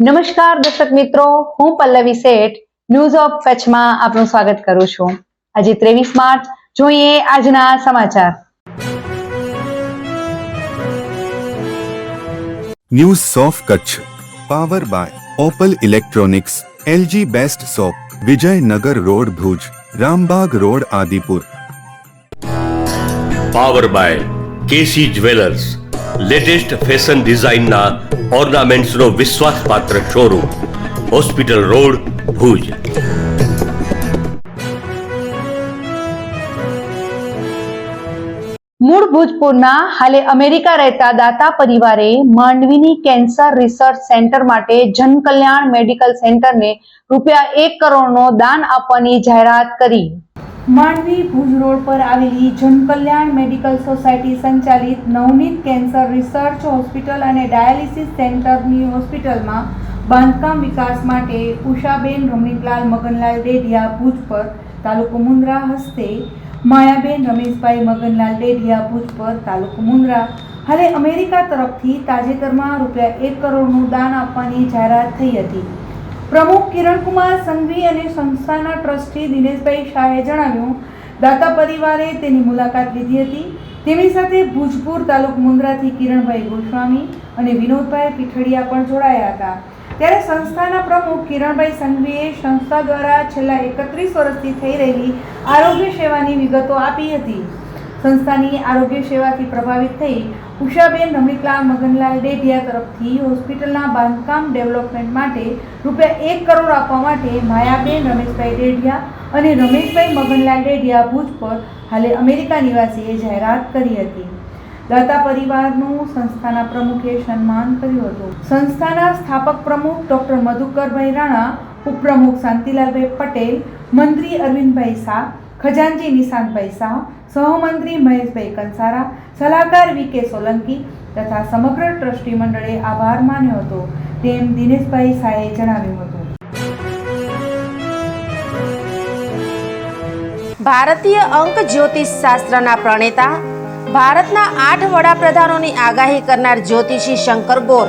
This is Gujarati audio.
નમસ્કાર દર્શક મિત્રો હું પલ્લવી શેઠ ન્યૂઝ ઓફ કચ્છમાં આપનું સ્વાગત કરું છું. આજે ત્રેવીસ માર્ચ જોઈએ આજના સમાચાર. News of Kutch power by Opal electronics LG best shop Vijaynagar road Bhuj Rambag road Adipur power by KC jewellers latest fashion ડિઝાઇનના ઓર્નામેન્ટ્સનો વિશ્વાસપાત્ર શોરૂમ, હોસ્પિટલ રોડ, ભુજ. મૂળ ભૂજપુરના હાલે અમેરિકા રહેતા દાતા પરિવારે માંડવીની કેન્સર રિસર્ચ સેન્ટર માટે જનકલ્યાણ મેડિકલ સેન્ટરને રૂપિયા એક કરોડનો દાન આપવાની જાહેરાત કરી. માંડવી ભુજ રોડ પર આવેલી જનકલ્યાણ મેડિકલ સોસાયટી સંચાલિત નવનીત કેન્સર રિસર્ચ હોસ્પિટલ અને ડાયાલિસિસ સેન્ટરની હોસ્પિટલમાં બાંધકામ વિકાસ માટે ઉષાબેન રમણીકલાલ મગનલાલ ડેઢિયા ભુજ પર તાલુકો મુન્દ્રા હસ્તે, માયાબેન રમેશભાઈ, મગનલાલ ડેઢિયા ભુજ પર તાલુકો મુન્દ્રા. હાલે અમેરિકા તરફથી તાજેતરમાં રૂપિયા એક કરોડનું દાન આપવાની જાહેરાત થઈ હતી. પ્રમુખ કિરણકુમાર સંઘવી અને સંસ્થાના ટ્રસ્ટી દિનેશભાઈ શાહે જણાવ્યું, દાતા પરિવારે તેની મુલાકાત લીધી હતી. તેમની સાથે ભુજપુર તાલુક મુન્દ્રાથી કિરણભાઈ ગોસ્વામી અને વિનોદભાઈ પીઠડિયા પણ જોડાયા હતા. ત્યારે સંસ્થાના પ્રમુખ કિરણભાઈ સંઘવીએ સંસ્થા દ્વારા છેલ્લા એકત્રીસ વર્ષથી થઈ રહેલી આરોગ્ય સેવાની વિગતો આપી હતી. સંસ્થાની આરોગ્ય સેવાથી પ્રભાવિત થઈ ઉષાબેન રમણીકલાલ મગનલાલ ડેઢિયા તરફથી હોસ્પિટલના બાંધકામ ડેવલપમેન્ટ માટે રૂપિયા એક કરોડ આપવા માટે માયાબેન રમેશભાઈ ડેઢિયા અને રમેશભાઈ મગનલાલ ડેઢિયા ભુજ પર હાલે અમેરિકા નિવાસીએ જાહેરાત કરી હતી. દાતા પરિવારનું સંસ્થાના પ્રમુખે સન્માન કર્યું હતું. સંસ્થાના સ્થાપક પ્રમુખ ડૉક્ટર મધુકરભાઈ રાણા, ઉપપ્રમુખ શાંતિલાલભાઈ પટેલ, મંત્રી અરવિંદભાઈ શાહ ખજાનચી નિશાંતભાઈ શાહ, સહમંત્રી મહેશભાઈ કંસારા, સલાહકાર વી કે સોલંકી તથા સમગ્ર ટ્રસ્ટી મંડળે આભાર માન્યો હતો. તેમ દિનેશભાઈ શાહે જણાવ્યું હતું. ભારતીય અંક જ્યોતિષ શાસ્ત્રના પ્રણેતા, ભારતના આઠ વડાપ્રધાનોની આગાહી કરનાર જ્યોતિષી શંકર ગોર